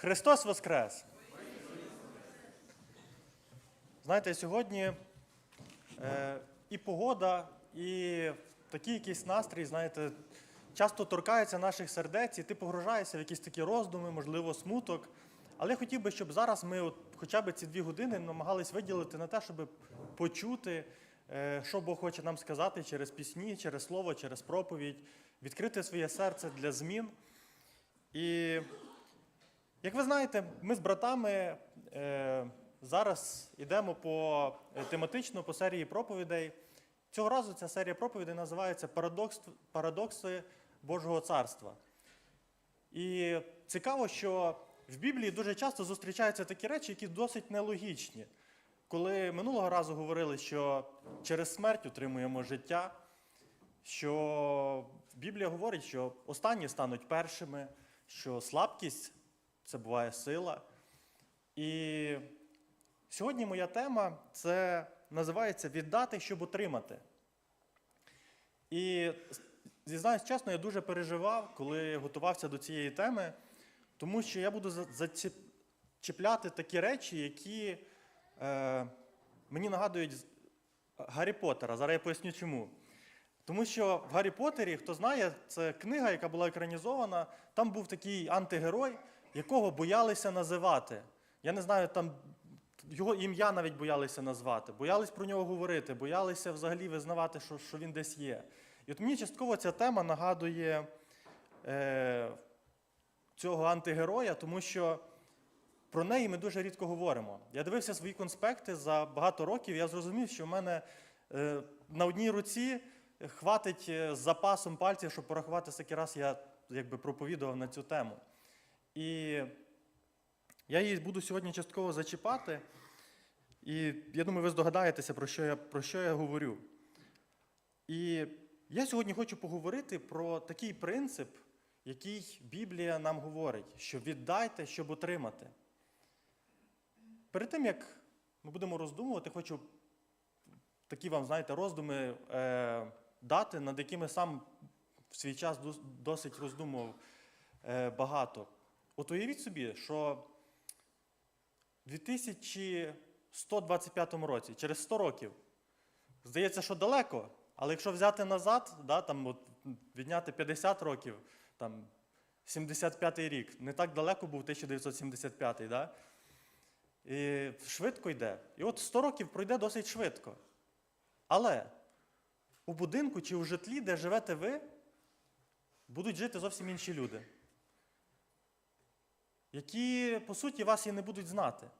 Христос Воскрес! Знаєте, сьогодні е, і погода, і такий якийсь настрій, знаєте, часто торкається наших сердець, і ти погружаєшся в якісь такі роздуми, можливо, смуток. Але я хотів би, щоб зараз ми от хоча б ці дві години намагались виділити на те, щоб почути, е, що Бог хоче нам сказати через пісні, через слово, через проповідь, відкрити своє серце для змін. І як ви знаєте, ми з братами е, зараз йдемо по е, тематично по серії проповідей. Цього разу ця серія проповідей називається Парадокс, Парадокси Божого Царства. І цікаво, що в Біблії дуже часто зустрічаються такі речі, які досить нелогічні. Коли минулого разу говорили, що через смерть отримуємо життя, що Біблія говорить, що останні стануть першими, що слабкість це буває сила. І сьогодні моя тема це називається Віддати, щоб отримати. І зізнаюсь чесно, я дуже переживав, коли готувався до цієї теми, тому що я буду за- зачіп- чіпляти такі речі, які е, мені нагадують Гаррі Поттера. Зараз я поясню чому. Тому що в Гаррі Поттері, хто знає, це книга, яка була екранізована. Там був такий антигерой, якого боялися називати. Я не знаю, там його ім'я навіть боялися назвати, боялись про нього говорити, боялися взагалі визнавати, що, що він десь є. І от мені частково ця тема нагадує е, цього антигероя, тому що про неї ми дуже рідко говоримо. Я дивився свої конспекти за багато років, я зрозумів, що в мене е, на одній руці хватить е, з запасом пальців, щоб порахувати скільки раз я якби, проповідував на цю тему. І я її буду сьогодні частково зачіпати. І я думаю, ви здогадаєтеся, про що я, про що я говорю. І я сьогодні хочу поговорити про такий принцип, який Біблія нам говорить, що віддайте, щоб отримати. Перед тим, як ми будемо роздумувати, хочу такі вам, знаєте, роздуми е, дати, над якими сам в свій час досить роздумував е, багато. От уявіть собі, що в 2125 році, через 100 років, здається, що далеко, але якщо взяти назад, да, там, от, відняти 50 років, там, 75-й рік, не так далеко був 1975-й, да? І швидко йде. І от 100 років пройде досить швидко. Але у будинку чи у житлі, де живете ви, будуть жити зовсім інші люди, які, по суті, вас і не будуть знати,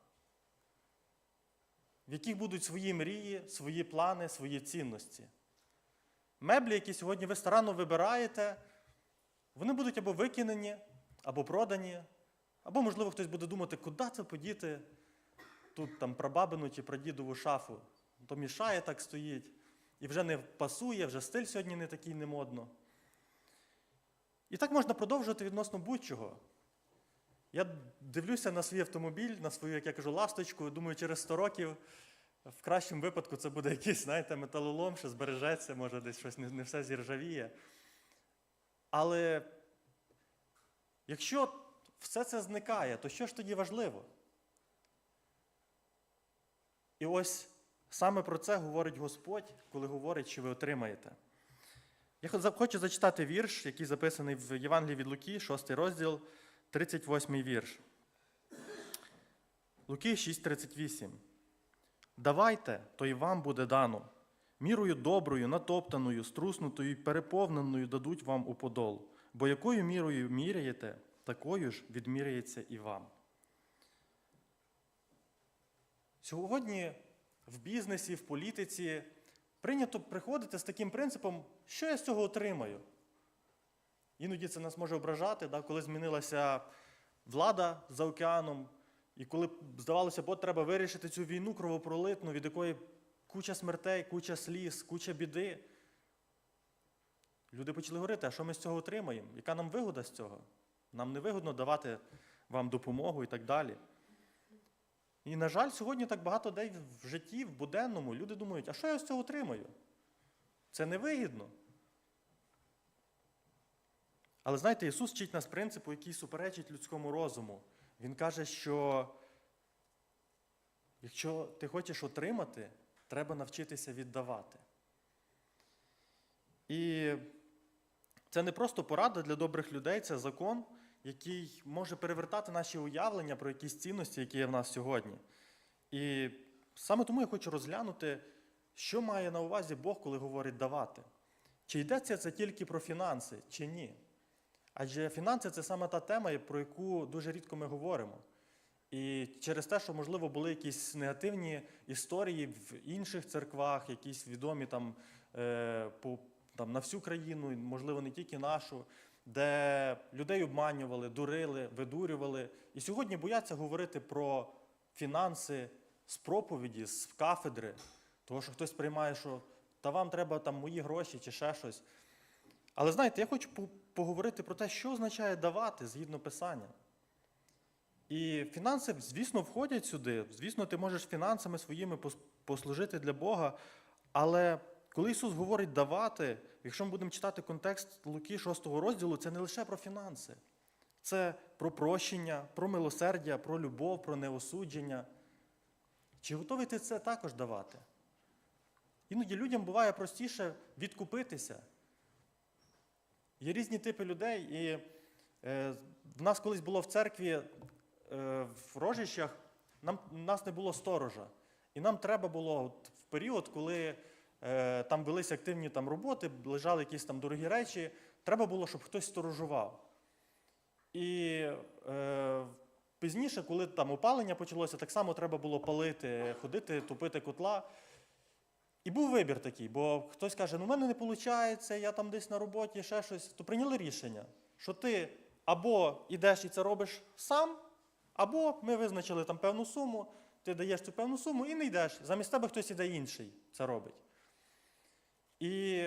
в яких будуть свої мрії, свої плани, свої цінності. Меблі, які сьогодні ви старанно вибираєте, вони будуть або викинені, або продані, або, можливо, хтось буде думати, куди це подіти тут там прабабину чи прадідову шафу. То мішає так стоїть. І вже не пасує, вже стиль сьогодні не такий не модно. І так можна продовжувати відносно будь-чого. Я дивлюся на свій автомобіль, на свою, як я кажу, ласточку, думаю, через 100 років, в кращому випадку, це буде якийсь, знаєте, металолом, що збережеться, може, десь щось не, все зіржавіє. Але якщо все це зникає, то що ж тоді важливо? І ось саме про це говорить Господь, коли говорить, що ви отримаєте. Я хочу зачитати вірш, який записаний в Євангелії від Луки, 6 розділ, 38 вірш. Луки 6:38. Давайте, то й вам буде дано. Мірою доброю, натоптаною, струснутою і переповненою дадуть вам у подол. Бо якою мірою міряєте, такою ж відміряється і вам. Сьогодні в бізнесі, в політиці прийнято приходити з таким принципом, що я з цього отримаю. Іноді це нас може ображати, да, коли змінилася влада за океаном, і коли здавалося, бо треба вирішити цю війну кровопролитну, від якої куча смертей, куча сліз, куча біди. Люди почали говорити, а що ми з цього отримаємо? Яка нам вигода з цього? Нам не вигодно давати вам допомогу і так далі. І, на жаль, сьогодні так багато людей в житті, в буденному, люди думають, а що я з цього отримаю? Це невигідно. Але знаєте, Ісус вчить нас принципу, який суперечить людському розуму. Він каже, що якщо ти хочеш отримати, треба навчитися віддавати. І це не просто порада для добрих людей, це закон, який може перевертати наші уявлення про якісь цінності, які є в нас сьогодні. І саме тому я хочу розглянути, що має на увазі Бог, коли говорить давати. Чи йдеться це тільки про фінанси, чи ні? Адже фінанси це саме та тема, про яку дуже рідко ми говоримо. І через те, що, можливо, були якісь негативні історії в інших церквах, якісь відомі там, е, по, там, на всю країну, можливо, не тільки нашу, де людей обманювали, дурили, видурювали. І сьогодні бояться говорити про фінанси з проповіді, з кафедри, того, що хтось приймає, що та вам треба там мої гроші чи ще щось. Але знаєте, я хочу поговорити про те, що означає давати згідно Писання. І фінанси, звісно, входять сюди. Звісно, ти можеш фінансами своїми послужити для Бога. Але коли Ісус говорить давати, якщо ми будемо читати контекст Луки 6 розділу, це не лише про фінанси. Це про прощення, про милосердя, про любов, про неосудження. Чи готовий ти це також давати? Іноді людям буває простіше відкупитися. Є різні типи людей, і е, в нас колись було в церкві е, в рожищах, нам, нас не було сторожа. І нам треба було от, в період, коли е, там велися активні там, роботи, лежали якісь там дорогі речі, треба було, щоб хтось сторожував. І е, пізніше, коли там опалення почалося, так само треба було палити, ходити, топити котла. І був вибір такий, бо хтось каже, ну в мене не виходить, я там десь на роботі, ще щось, то прийняли рішення, що ти або йдеш і це робиш сам, або ми визначили там певну суму, ти даєш цю певну суму і не йдеш. Замість тебе хтось іде інший це робить. І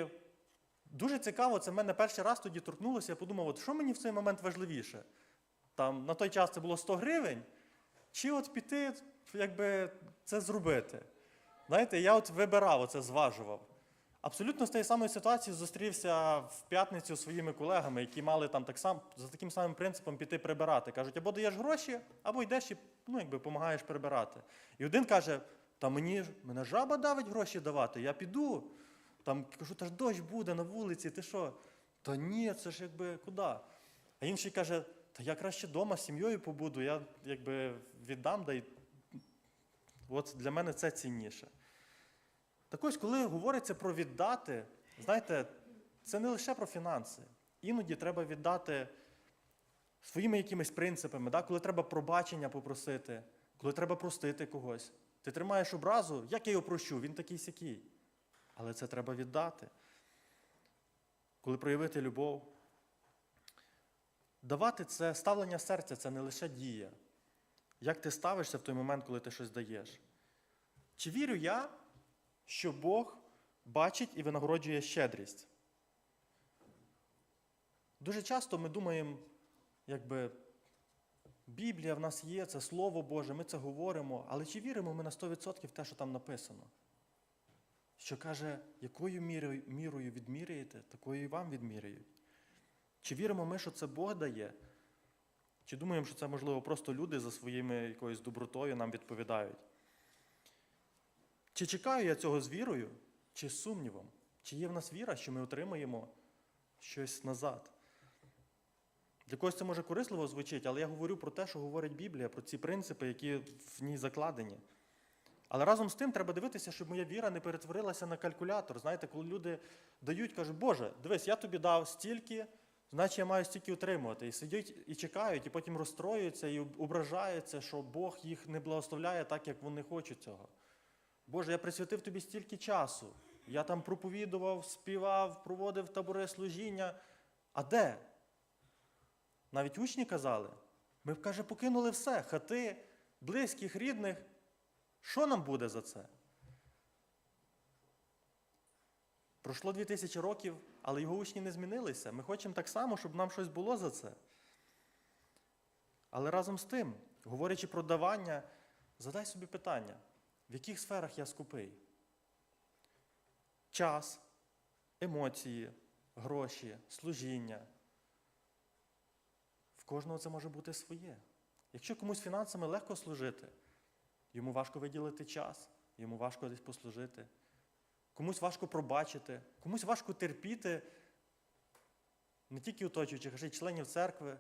дуже цікаво, це в мене перший раз тоді торкнулося, я подумав, от що мені в цей момент важливіше? Там на той час це було 100 гривень, чи от піти, якби це зробити. Знаєте, я от вибирав, оце зважував. Абсолютно з тієї самої ситуації зустрівся в п'ятницю зі своїми колегами, які мали там так сам, за таким самим принципом піти прибирати. Кажуть, або даєш гроші, або йдеш і ну, якби, допомагаєш прибирати. І один каже: та мені мене жаба давить гроші давати, я піду. Там кажу, та ж дощ буде на вулиці, ти що? Та ні, це ж якби куди? А інший каже, та я краще вдома з сім'єю побуду, я якби віддам, да й От для мене це цінніше. Так ось, коли говориться про віддати, знаєте, це не лише про фінанси. Іноді треба віддати своїми якимись принципами, да? коли треба пробачення попросити, коли треба простити когось. Ти тримаєш образу, як я його прощу, він такий сякий. Але це треба віддати. Коли проявити любов. Давати це ставлення серця, це не лише дія. Як ти ставишся в той момент, коли ти щось даєш? Чи вірю я, що Бог бачить і винагороджує щедрість? Дуже часто ми думаємо, якби Біблія в нас є, це Слово Боже, ми це говоримо, але чи віримо ми на 100% в те, що там написано? Що каже, якою мірою, відміряєте, такою і вам відміряють. Чи віримо ми, що це Бог дає? Чи думаємо, що це, можливо, просто люди за своїми якоюсь добротою нам відповідають? Чи чекаю я цього з вірою, чи з сумнівом? Чи є в нас віра, що ми отримаємо щось назад? Для когось це може корисливо звучить, але я говорю про те, що говорить Біблія, про ці принципи, які в ній закладені. Але разом з тим треба дивитися, щоб моя віра не перетворилася на калькулятор. Знаєте, коли люди дають, кажуть, Боже, дивись, я тобі дав стільки, значить я маю стільки отримувати. І сидять і чекають, і потім розстроюються і ображаються, що Бог їх не благословляє так, як вони хочуть цього. Боже, я присвятив тобі стільки часу. Я там проповідував, співав, проводив табори служіння. А де? Навіть учні казали, ми, каже, покинули все, хати, близьких, рідних. Що нам буде за це? Пройшло 2000 років, але його учні не змінилися. Ми хочемо так само, щоб нам щось було за це. Але разом з тим, говорячи про давання, задай собі питання, в яких сферах я скупий? Час, емоції, гроші, служіння. В кожного це може бути своє. Якщо комусь фінансами легко служити, йому важко виділити час, йому важко десь послужити, комусь важко пробачити, комусь важко терпіти не тільки оточуючих, а ще й членів церкви.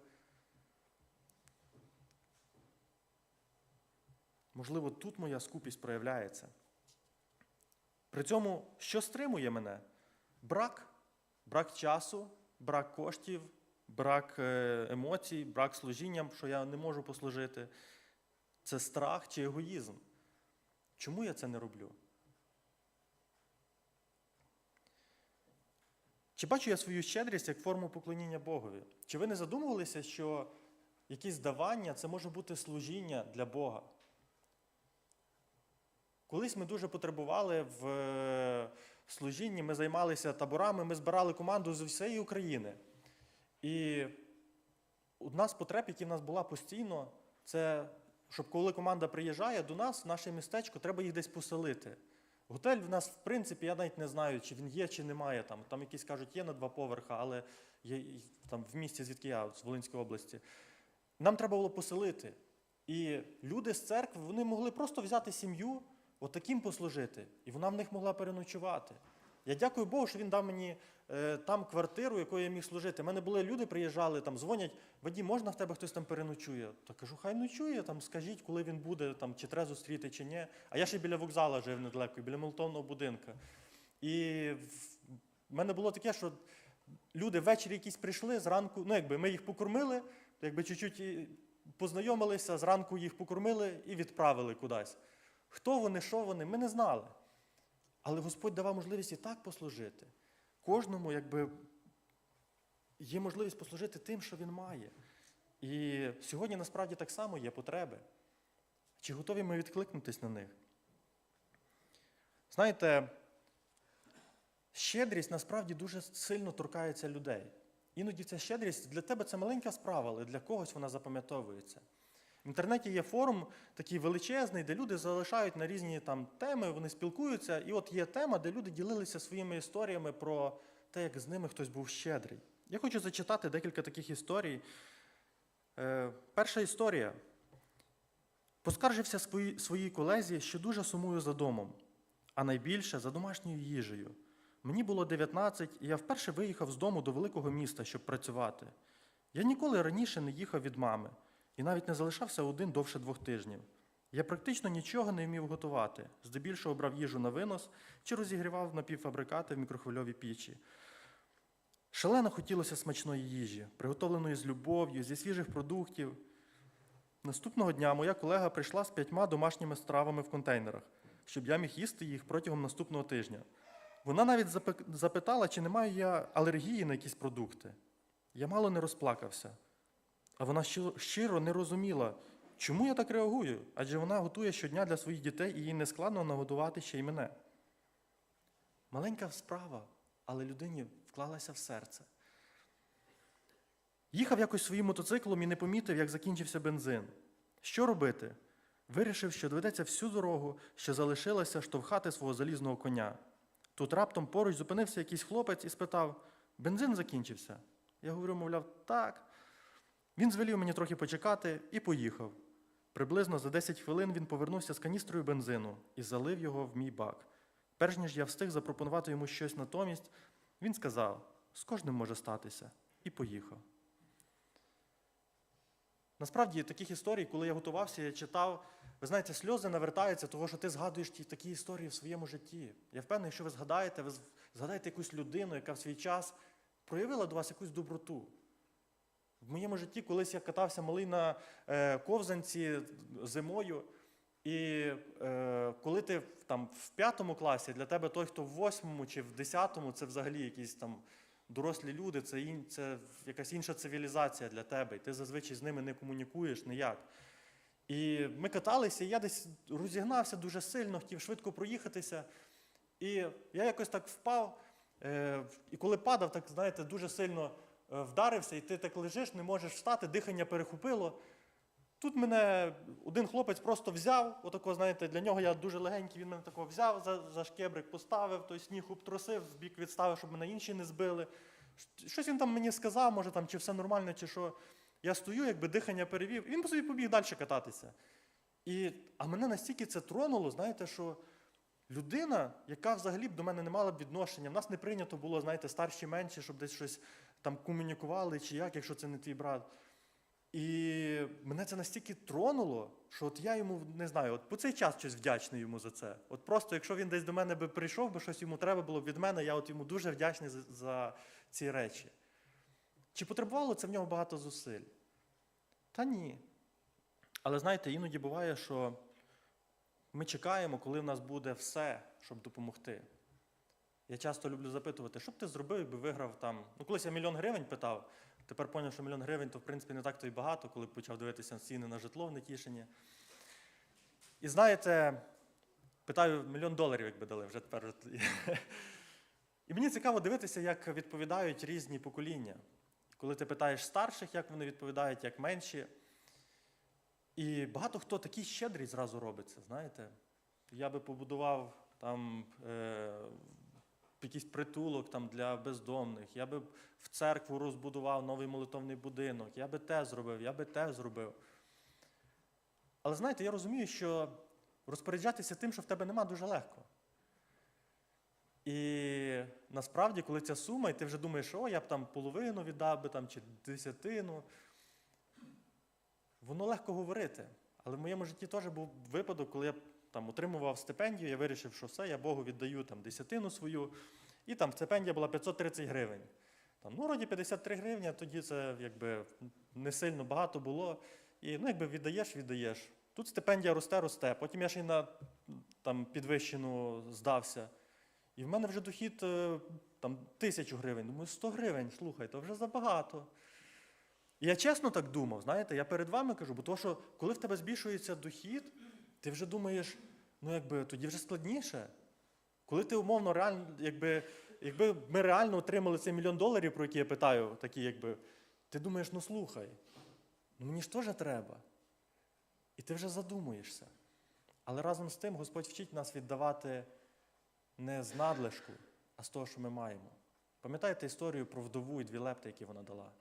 Можливо, тут моя скупість проявляється. При цьому, що стримує мене? Брак, брак часу, брак коштів, брак е, емоцій, брак служіння, що я не можу послужити. Це страх чи егоїзм. Чому я це не роблю? Чи бачу я свою щедрість як форму поклоніння Богові? Чи ви не задумувалися, що якісь давання це може бути служіння для Бога? Колись ми дуже потребували в е, служінні, ми займалися таборами, ми збирали команду з усієї України. І одна з потреб, які в нас була постійно, це щоб коли команда приїжджає до нас, в наше містечко, треба їх десь поселити. Готель в нас, в принципі, я навіть не знаю, чи він є, чи немає. Там, там якісь кажуть, є на два поверха, але є там, в місті, звідки я, з Волинської області. Нам треба було поселити. І люди з церкви вони могли просто взяти сім'ю, отаким послужити, і вона в них могла переночувати. Я дякую Богу, що він дав мені е, там квартиру, якою я міг служити. У мене були люди, приїжджали, там дзвонять, Вадім, можна в тебе хтось там переночує? Та кажу, хай ночує, там скажіть, коли він буде, там, чи треба зустріти, чи ні. А я ще біля вокзалу жив недалеко, біля молотовного будинку. І в мене було таке, що люди ввечері якісь прийшли, зранку, ну якби ми їх покормили, якби чуть-чуть познайомилися, зранку їх покормили і відправили кудись. Хто вони, що вони, ми не знали. Але Господь давав можливість і так послужити. Кожному, якби, є можливість послужити тим, що він має. І сьогодні насправді так само є потреби. Чи готові ми відкликнутись на них? Знаєте, щедрість насправді дуже сильно торкається людей. Іноді ця щедрість для тебе це маленька справа, але для когось вона запам'ятовується. В інтернеті є форум такий величезний, де люди залишають на різні там теми, вони спілкуються. І от є тема, де люди ділилися своїми історіями про те, як з ними хтось був щедрий. Я хочу зачитати декілька таких історій. Е, перша історія. Поскаржився своїй, колезі, що дуже сумую за домом, а найбільше за домашньою їжею. Мені було 19, і я вперше виїхав з дому до великого міста, щоб працювати. Я ніколи раніше не їхав від мами і навіть не залишався один довше двох тижнів. Я практично нічого не вмів готувати, здебільшого брав їжу на винос чи розігрівав напівфабрикати в мікрохвильовій пічі. Шалено хотілося смачної їжі, приготовленої з любов'ю, зі свіжих продуктів. Наступного дня моя колега прийшла з п'ятьма домашніми стравами в контейнерах, щоб я міг їсти їх протягом наступного тижня. Вона навіть запитала, чи не маю я алергії на якісь продукти. Я мало не розплакався. А вона щиро- не розуміла, чому я так реагую, адже вона готує щодня для своїх дітей і їй не складно нагодувати ще й мене. Маленька справа, але людині вклалася в серце. Їхав якось своїм мотоциклом і не помітив, як закінчився бензин. Що робити? Вирішив, що доведеться всю дорогу, що залишилася, штовхати свого залізного коня. Тут раптом поруч зупинився якийсь хлопець і спитав: бензин закінчився? Я говорю, мовляв, так. Він звелів мені трохи почекати і поїхав. Приблизно за 10 хвилин він повернувся з каністрою бензину і залив його в мій бак. Перш ніж я встиг запропонувати йому щось натомість, він сказав: з кожним може статися, і поїхав. Насправді, таких історій, коли я готувався, я читав, ви знаєте, сльози навертаються, того, що ти згадуєш ті такі історії в своєму житті. Я впевнений, що ви згадаєте, ви згадаєте якусь людину, яка в свій час проявила до вас якусь доброту. В моєму житті колись я катався малий на е, ковзанці зимою, і е, коли ти там в п'ятому класі, для тебе той, хто в восьмому чи в десятому, це взагалі якісь там дорослі люди, це, ін, це якась інша цивілізація для тебе, і ти зазвичай з ними не комунікуєш ніяк. І ми каталися, і я десь розігнався дуже сильно, хотів швидко проїхатися. І я якось так впав, е, і коли падав, так знаєте, дуже сильно вдарився, і ти так лежиш, не можеш встати, дихання перехопило. Тут мене один хлопець просто взяв, отако, знаєте, для нього я дуже легенький, він мене такого взяв, за, за шкебрик поставив, той сніг обтрусив, в бік відставив, щоб мене інші не збили. Щось він там мені сказав, може там, чи все нормально, чи що. Я стою, якби дихання перевів, і він по собі побіг далі кататися. І, а мене настільки це тронуло, знаєте, що людина, яка взагалі б до мене не мала б відношення, в нас не прийнято було, знаєте, старші менші, щоб десь щось там комунікували чи як, якщо це не твій брат. І мене це настільки тронуло, що от я йому не знаю, от по цей час щось вдячний йому за це. От просто, якщо він десь до мене би прийшов, би щось йому треба було б від мене, я от йому дуже вдячний за, за ці речі. Чи потребувало це в нього багато зусиль? Та ні. Але знаєте, іноді буває, що ми чекаємо, коли в нас буде все, щоб допомогти. Я часто люблю запитувати, що б ти зробив, якби виграв там. Ну, колись я мільйон гривень питав, тепер зрозумів, що мільйон гривень то, в принципі, не так то й багато, коли почав дивитися ціни на житло в Нетішині. І знаєте, питаю, мільйон доларів, якби дали вже тепер. І мені цікаво дивитися, як відповідають різні покоління. Коли ти питаєш старших, як вони відповідають, як менші. І багато хто такий щедрий зразу робиться, знаєте. Я би побудував там е, якийсь притулок там, для бездомних, я би в церкву розбудував новий молитовний будинок, я би те зробив, я би те зробив. Але знаєте, я розумію, що розпоряджатися тим, що в тебе нема, дуже легко. І насправді, коли ця сума, і ти вже думаєш, о, я б там половину віддав би там, чи десятину, воно легко говорити. Але в моєму житті теж був випадок, коли я там отримував стипендію, я вирішив, що все, я Богу віддаю там десятину свою, і там стипендія була 530 гривень. Там, ну, вроді 53 гривні, а тоді це якби не сильно багато було. І ну, якби віддаєш, віддаєш. Тут стипендія росте, росте. Потім я ще й на там, підвищену здався. І в мене вже дохід е, там, тисячу гривень. Думаю, 100 гривень, слухай, то вже забагато. І я чесно так думав, знаєте, я перед вами кажу, бо то, що коли в тебе збільшується дохід, ти вже думаєш, ну якби тоді вже складніше. Коли ти умовно реально, якби, якби ми реально отримали цей мільйон доларів, про які я питаю, такі якби, ти думаєш, ну слухай, ну мені ж теж треба. І ти вже задумуєшся. Але разом з тим Господь вчить нас віддавати не з надлишку, а з того, що ми маємо. Пам'ятаєте історію про вдову і дві лепти, які вона дала?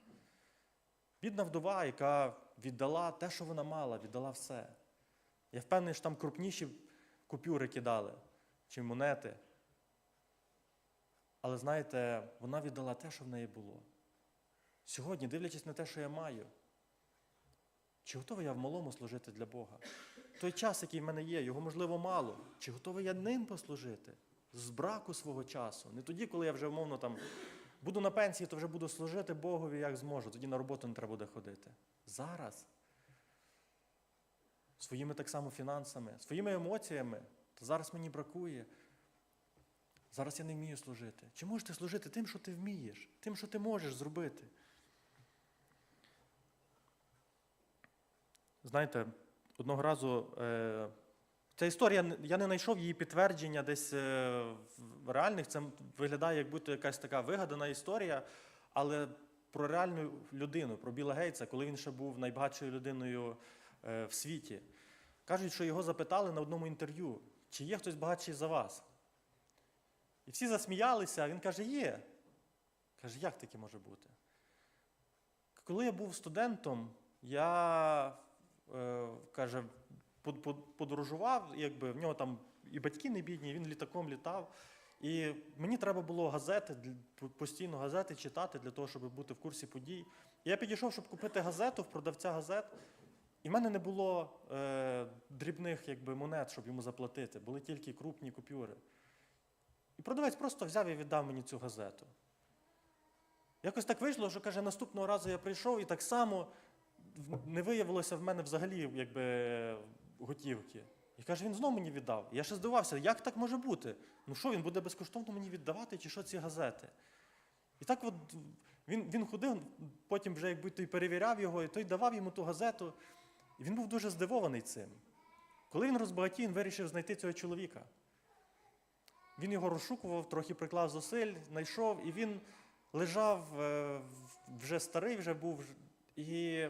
Бідна вдова, яка віддала те, що вона мала, віддала все. Я впевнений, що там крупніші купюри кидали, чи монети. Але знаєте, вона віддала те, що в неї було. Сьогодні, дивлячись на те, що я маю, чи готовий я в малому служити для Бога? Той час, який в мене є, його можливо мало. Чи готовий я ним послужити? З браку свого часу. Не тоді, коли я вже умовно там буду на пенсії, то вже буду служити Богові як зможу. Тоді на роботу не треба буде ходити. Зараз. Своїми так само фінансами, своїми емоціями. То зараз мені бракує. Зараз я не вмію служити. Чи можеш ти служити тим, що ти вмієш, тим, що ти можеш зробити? Знаєте, одного разу е, ця історія, я не знайшов її підтвердження десь е, в реальних. Це виглядає, як будто якась така вигадана історія, але про реальну людину, про Біла Гейтса, коли він ще був найбагатшою людиною е, в світі. Кажуть, що його запитали на одному інтерв'ю, чи є хтось багатший за вас. І всі засміялися, а він каже, є. Каже, як таке може бути? Коли я був студентом, я е, каже, подорожував, якби в нього там і батьки не бідні, він літаком літав. І мені треба було газети, постійно газети читати для того, щоб бути в курсі подій. І я підійшов, щоб купити газету в продавця газет. І в мене не було е, дрібних якби, монет, щоб йому заплатити, були тільки крупні купюри. І продавець просто взяв і віддав мені цю газету. Якось так вийшло, що каже, наступного разу я прийшов і так само не виявилося в мене взагалі якби, готівки. І каже, він знову мені віддав. Я ще здивався, як так може бути? Ну що, він буде безкоштовно мені віддавати, чи що ці газети? І так от він, він ходив, потім вже якби той перевіряв його, і той давав йому ту газету. І він був дуже здивований цим. Коли він розбагатів, він вирішив знайти цього чоловіка. Він його розшукував, трохи приклав зусиль, знайшов, і він лежав е, вже старий, вже був. І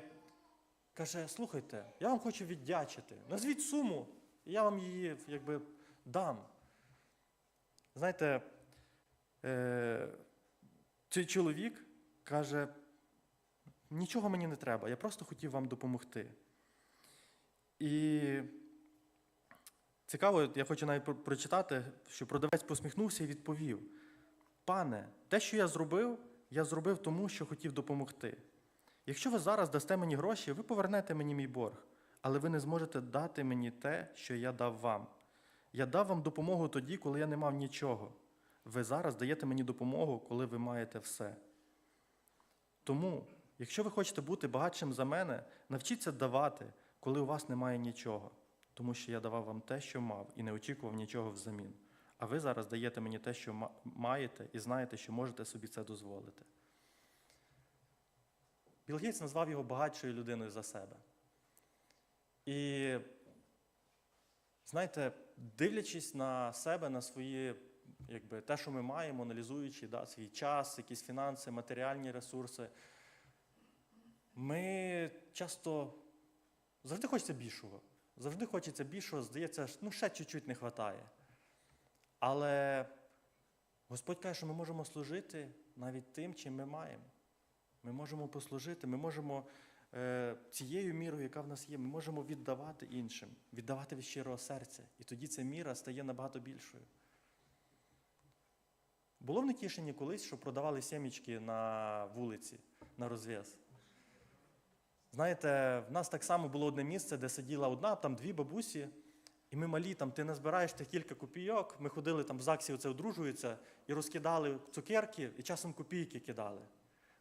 каже: слухайте, я вам хочу віддячити. Назвіть суму, і я вам її якби дам. Знаєте, е, цей чоловік каже: нічого мені не треба, я просто хотів вам допомогти. І цікаво, я хочу навіть прочитати, що продавець посміхнувся і відповів: Пане, те, що я зробив, я зробив тому, що хотів допомогти. Якщо ви зараз дасте мені гроші, ви повернете мені мій борг, але ви не зможете дати мені те, що я дав вам. Я дав вам допомогу тоді, коли я не мав нічого. Ви зараз даєте мені допомогу, коли ви маєте все. Тому, якщо ви хочете бути багатшим за мене, навчіться давати, коли у вас немає нічого, тому що я давав вам те, що мав, і не очікував нічого взамін. А ви зараз даєте мені те, що маєте, і знаєте, що можете собі це дозволити. Білл назвав його багатшою людиною за себе. І знаєте, дивлячись на себе, на свої, якби, те, що ми маємо, аналізуючи да, свій час, якісь фінанси, матеріальні ресурси, ми часто завжди хочеться більшого. Завжди хочеться більшого, здається, ну ще чуть-чуть не вистачає. Але Господь каже, що ми можемо служити навіть тим, чим ми маємо. Ми можемо послужити, ми можемо е, цією мірою, яка в нас є, ми можемо віддавати іншим, віддавати від щирого серця. І тоді ця міра стає набагато більшою. Було в Нетішині колись, що продавали сімічки на вулиці, на розв'яз. Знаєте, в нас так само було одне місце, де сиділа одна, там дві бабусі, і ми малі, там ти назбираєш тих кілька копійок. Ми ходили там в ЗАГСі, оце одружуються, і розкидали цукерки, і часом копійки кидали.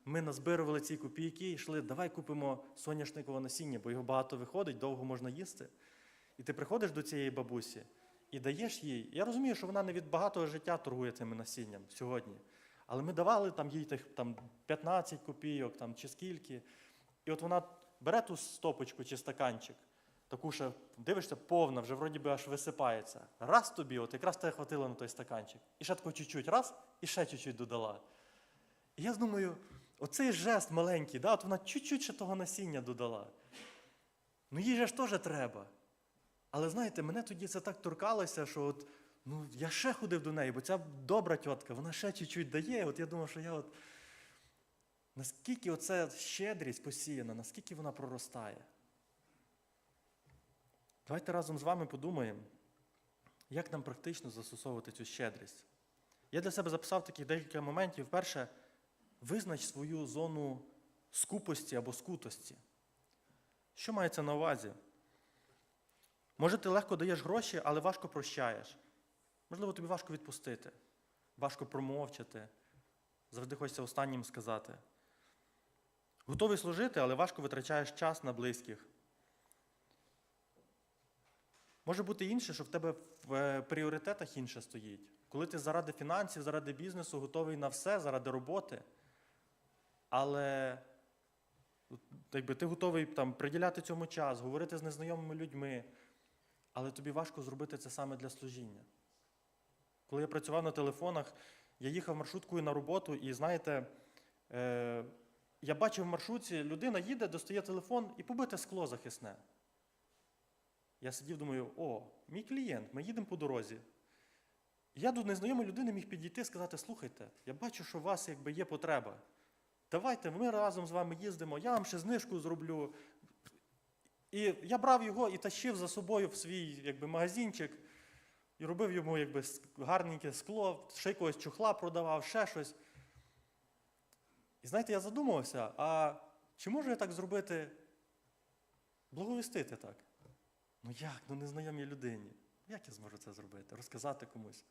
Ми назбирували ці копійки і йшли, давай купимо соняшникове насіння, бо його багато виходить, довго можна їсти. І ти приходиш до цієї бабусі і даєш їй. Я розумію, що вона не від багатого життя торгує цим насінням сьогодні. Але ми давали там їй тих там, 15 копійок там, чи скільки. І от вона бере ту стопочку чи стаканчик, таку ще дивишся, повна, вже вроді би аж висипається. Раз тобі, от якраз тебе хватило на той стаканчик. І ще тако чуть-чуть, раз, і ще чуть-чуть додала. І я думаю, оцей жест маленький, да, от вона чуть-чуть ще того насіння додала. Ну їй же ж теж треба. Але знаєте, мене тоді це так торкалося, що от, ну, я ще ходив до неї, бо ця добра тітка, вона ще чуть-чуть дає. От я думав, що я от. Наскільки оця щедрість посіяна, наскільки вона проростає? Давайте разом з вами подумаємо, як нам практично застосовувати цю щедрість. Я для себе записав таких декілька моментів. Перше, визнач свою зону скупості або скутості. Що мається на увазі? Може, ти легко даєш гроші, але важко прощаєш. Можливо, тобі важко відпустити, важко промовчати. Завжди хочеться останнім сказати. Готовий служити, але важко витрачаєш час на близьких. Може бути інше, що в тебе в е, пріоритетах інше стоїть. Коли ти заради фінансів, заради бізнесу готовий на все, заради роботи, але якби, ти готовий там, приділяти цьому час, говорити з незнайомими людьми, але тобі важко зробити це саме для служіння. Коли я працював на телефонах, я їхав маршруткою на роботу, і знаєте, е, я бачив в маршрутці, людина їде, достає телефон і побите скло захисне. Я сидів, думаю, о, мій клієнт, ми їдемо по дорозі. Я до незнайомої людини міг підійти і сказати: слухайте, я бачу, що у вас якби є потреба. Давайте ми разом з вами їздимо, я вам ще знижку зроблю. І я брав його і тащив за собою в свій якби, магазинчик і робив йому якби, гарненьке скло, ще якогось чохла продавав, ще щось. І знаєте, я задумався, а чи можу я так зробити, благовістити так? Ну як? Ну незнайомій людині. Як я зможу це зробити? Розказати комусь.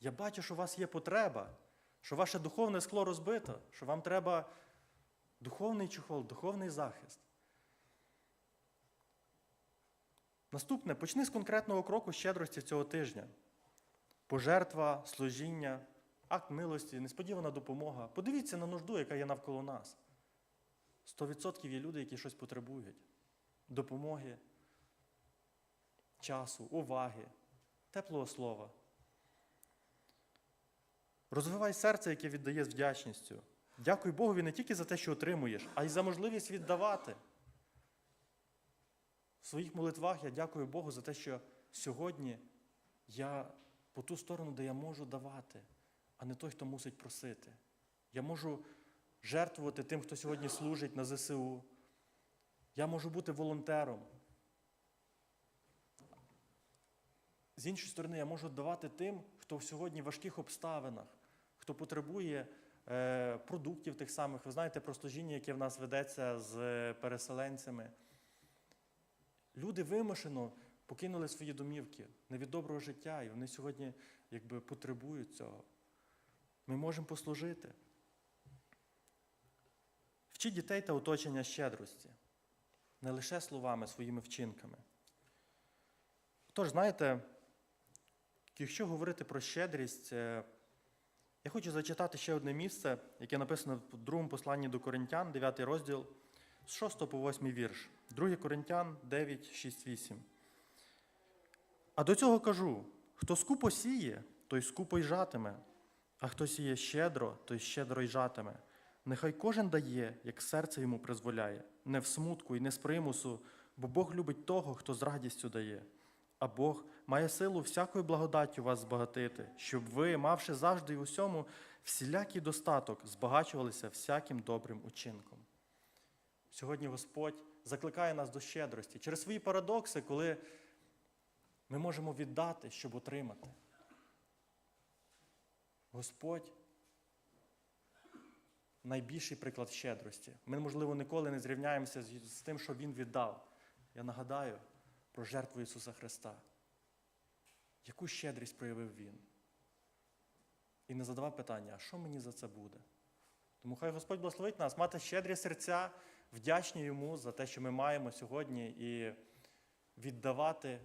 Я бачу, що у вас є потреба, що ваше духовне скло розбито, що вам треба духовний чохол, духовний захист. Наступне, почни з конкретного кроку щедрості цього тижня. Пожертва, служіння, акт милості, несподівана допомога. Подивіться на нужду, яка є навколо нас. 100% є люди, які щось потребують. Допомоги, часу, уваги, теплого слова. Розвивай серце, яке віддає з вдячністю. Дякуй Богові не тільки за те, що отримуєш, а й за можливість віддавати. В своїх молитвах я дякую Богу за те, що сьогодні я по ту сторону, де я можу давати, а не той, хто мусить просити. Я можу жертвувати тим, хто сьогодні служить на ЗСУ. Я можу бути волонтером. З іншої сторони, я можу давати тим, хто сьогодні в важких обставинах, хто потребує е, продуктів тих самих. Ви знаєте про служіння, яке в нас ведеться з переселенцями. Люди вимушено покинули свої домівки не від доброго життя, і вони сьогодні якби, потребують цього. Ми можемо послужити. Вчіть дітей та оточення щедрості, не лише словами, своїми вчинками. Тож, знаєте, якщо говорити про щедрість, е, я хочу зачитати ще одне місце, яке написано в другому посланні до Коринтян, 9 розділ, з 6 по 8 вірш. 2 Коринтян 9, 6, 8. А до цього кажу: хто скупо сіє, той скупо й жатиме, а хто сіє щедро, той щедро й жатиме. Нехай кожен дає, як серце йому призволяє, не в смутку і не з примусу, бо Бог любить того, хто з радістю дає. А Бог має силу всякою благодаттю вас збагатити, щоб ви, мавши завжди і усьому всілякий достаток, збагачувалися всяким добрим учинком. Сьогодні Господь закликає нас до щедрості через свої парадокси, коли ми можемо віддати, щоб отримати. Господь найбільший приклад щедрості. Ми, можливо, ніколи не зрівняємося з тим, що Він віддав. Я нагадаю про жертву Ісуса Христа. Яку щедрість проявив Він? І не задавав питання, а що мені за це буде? Тому хай Господь благословить нас мати щедрі серця, вдячні йому за те, що ми маємо сьогодні, і віддавати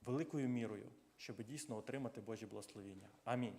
великою мірою, щоб дійсно отримати Божі благословіння. Амінь.